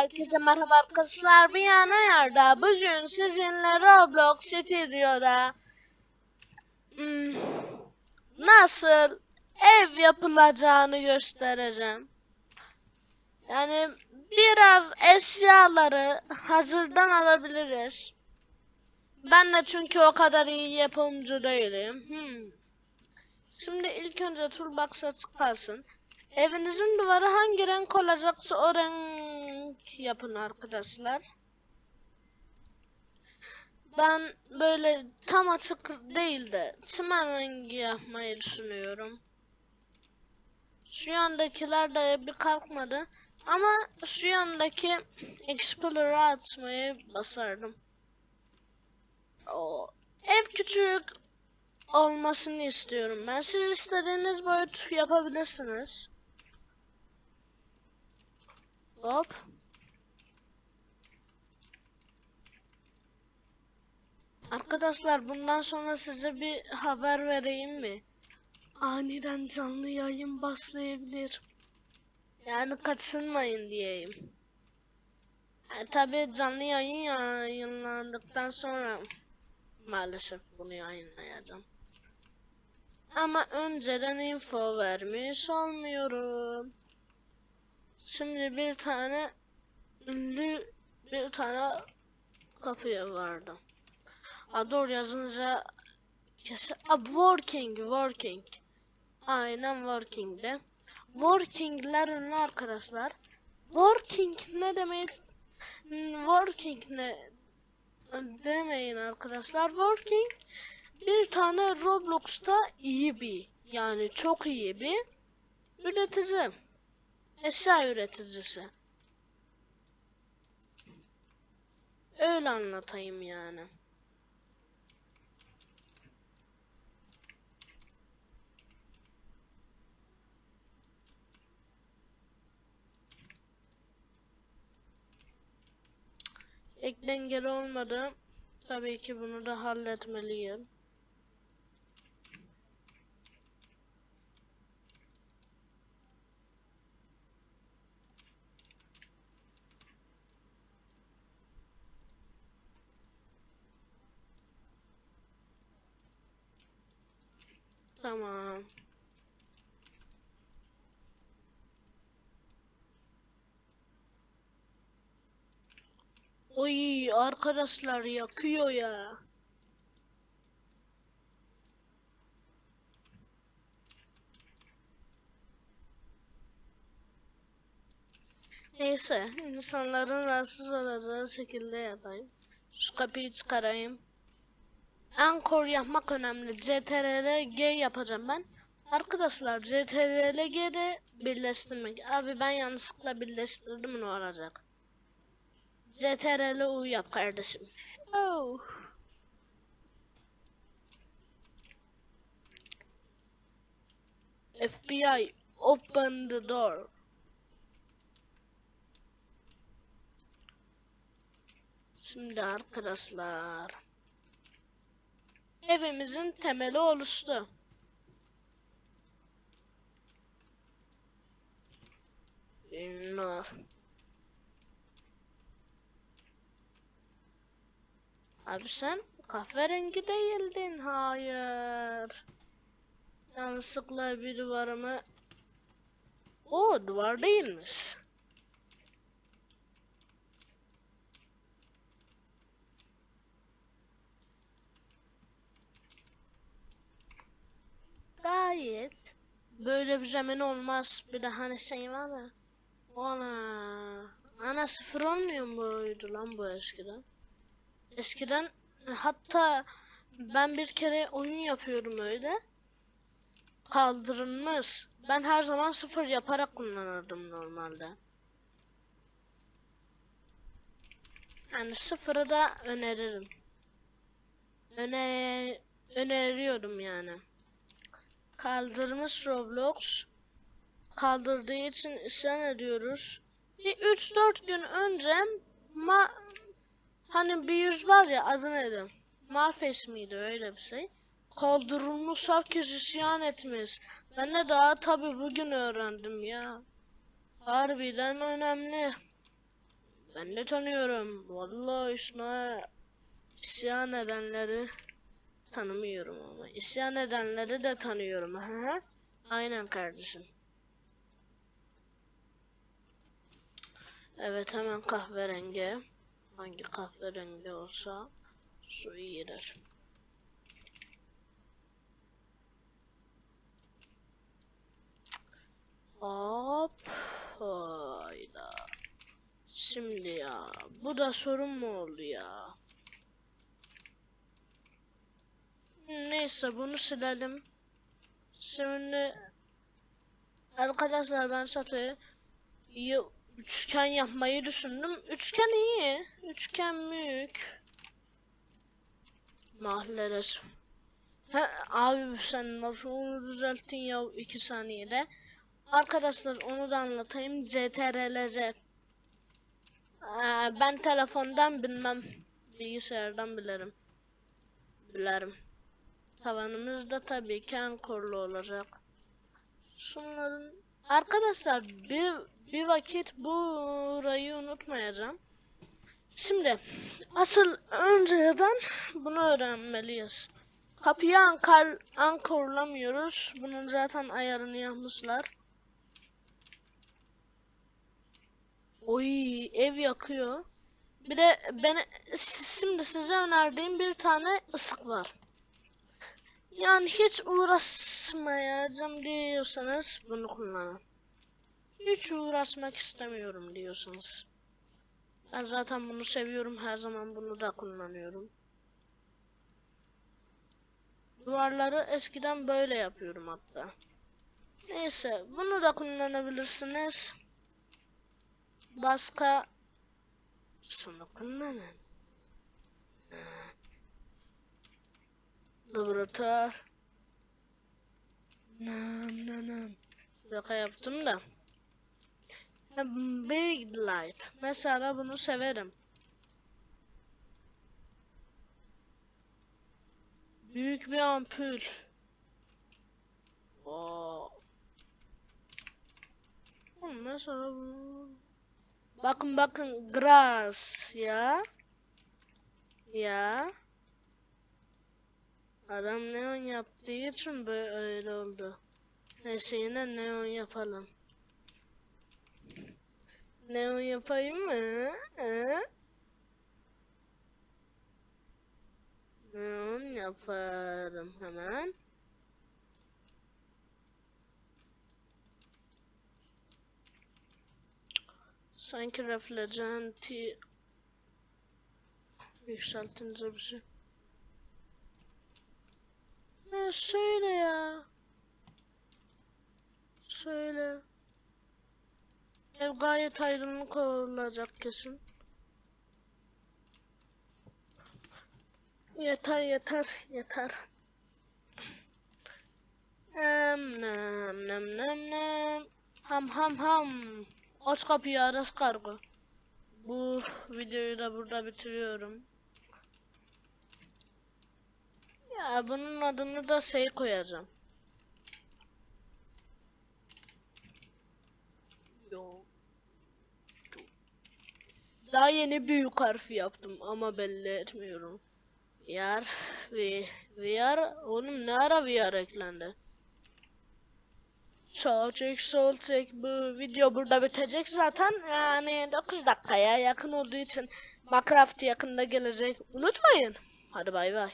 Herkese merhaba arkadaşlar. Bir yana yerde bugün sizinle Roblox Stüdyo'da hmm, nasıl ev yapılacağını göstereceğim. Yani biraz eşyaları hazırdan alabiliriz. Ben de çünkü o kadar iyi yapımcı değilim. Hmm. Şimdi ilk önce toolbox'a tıklarsın. Evinizin duvarı hangi renk olacaksa o renk yapın arkadaşlar. Ben böyle tam açık değil de çimen rengi yapmayı düşünüyorum. Şu yandakiler de bir kalkmadı. Ama şu yandaki Explorer'ı atmayı basardım. O ev küçük olmasını istiyorum ben. Siz istediğiniz boyut yapabilirsiniz. Hop. Arkadaşlar bundan sonra size bir haber vereyim mi? Aniden canlı yayın başlayabilir. Yani kaçınmayın diyeyim. E, tabii canlı yayın yayınlandıktan sonra maalesef bunu yayınlayacağım. Ama önceden info vermiş olmuyorum. Şimdi bir tane ünlü bir tane kapıya vardı. A doğru yazınca kesin a working working. Aynen working'de. Working'ler ünlü arkadaşlar. Working ne demek? Working ne demeyin arkadaşlar. Working bir tane Roblox'ta iyi bir yani çok iyi bir üretici. Eşya üreticisi. Öyle anlatayım yani. Ek dengeli olmadı. Tabii ki bunu da halletmeliyim. Tamam. Oy arkadaşlar yakıyor ya. Neyse insanların rahatsız olacağı şekilde yapayım. Şu kapıyı çıkarayım. Ankor yapmak önemli. CTRL G yapacağım ben. Arkadaşlar CTRL G'de birleştirmek. Abi ben yanlışlıkla birleştirdim ne olacak? CTRL U yap kardeşim. Oh. FBI open the door. Şimdi arkadaşlar evimizin temeli oluştu. No. Abi sen kahverengi değildin. Hayır. Yanlışlıkla bir duvarımı... O duvar değilmiş. Gayet. Böyle bir zemin olmaz. Bir de hani şey var ya. Ana. Ana sıfır olmuyor muydu lan bu eskiden? Eskiden hatta ben bir kere oyun yapıyorum öyle. Kaldırılmaz. Ben her zaman sıfır yaparak kullanırdım normalde. Yani sıfırı da öneririm. Öne öneriyorum yani. Kaldırmış Roblox. Kaldırdığı için isyan ediyoruz. Bir 3-4 gün önce ma hani bir yüz var ya adı neydi? Marface miydi öyle bir şey. Kaldırılmış herkes isyan etmiş. Ben de daha tabi bugün öğrendim ya. Harbiden önemli. Ben de tanıyorum. Vallahi İsmail isyan edenleri tanımıyorum ama isyan edenleri de tanıyorum. Hı. Aynen kardeşim. Evet hemen kahverengi. Hangi kahverengi olsa su iyi gider. Hop. Hayda. Şimdi ya. Bu da sorun mu oldu ya? Neyse bunu silelim. Şimdi arkadaşlar ben satı üçgen yapmayı düşündüm. Üçgen iyi. Üçgen büyük. Mahalle resim. Ha, abi sen onu düzelttin ya iki saniyede. Arkadaşlar onu da anlatayım. CTRL-Z. Ee, ben telefondan bilmem. Bilgisayardan bilirim. Bilirim. Tavanımız da tabii ki ankorlu olacak. Şunların... Arkadaşlar bir, bir vakit burayı unutmayacağım. Şimdi asıl önceden bunu öğrenmeliyiz. Kapıyı ankar, ankorlamıyoruz. Bunun zaten ayarını yapmışlar. Oy ev yakıyor. Bir de ben şimdi size önerdiğim bir tane ısık var. Yani hiç uğraşmayacağım diyorsanız bunu kullanın. Hiç uğraşmak istemiyorum diyorsanız. Ben zaten bunu seviyorum. Her zaman bunu da kullanıyorum. Duvarları eskiden böyle yapıyorum hatta. Neyse bunu da kullanabilirsiniz. Başka şunu kullanın. Laboratuvar. Nam nam nam. Şaka yaptım da. Big light. Mesela bunu severim. Büyük bir ampul. Oo. Mesela bu. Bakın bakın grass ya. Ya. Adam neon yaptığı için böyle oldu. Neyse yine neon yapalım. Neon yapayım mı? He? Neon yaparım hemen. Sanki reflejanti yükseltince bir şey. Ne söyle ya. Söyle. Ev gayet aydınlık olacak kesin. Yeter yeter yeter. Nem nem nem nem nem. Ham ham ham. Aç kapıyı Aras kargo. Bu videoyu da burada bitiriyorum. Ya bunun adını da şey koyacağım. Daha yeni büyük harfi yaptım ama belli etmiyorum. VR ve VR onun ne ara VR eklendi? Sol çek sol çek bu video burada bitecek zaten yani 9 dakikaya yakın olduğu için Minecraft yakında gelecek unutmayın hadi bay bay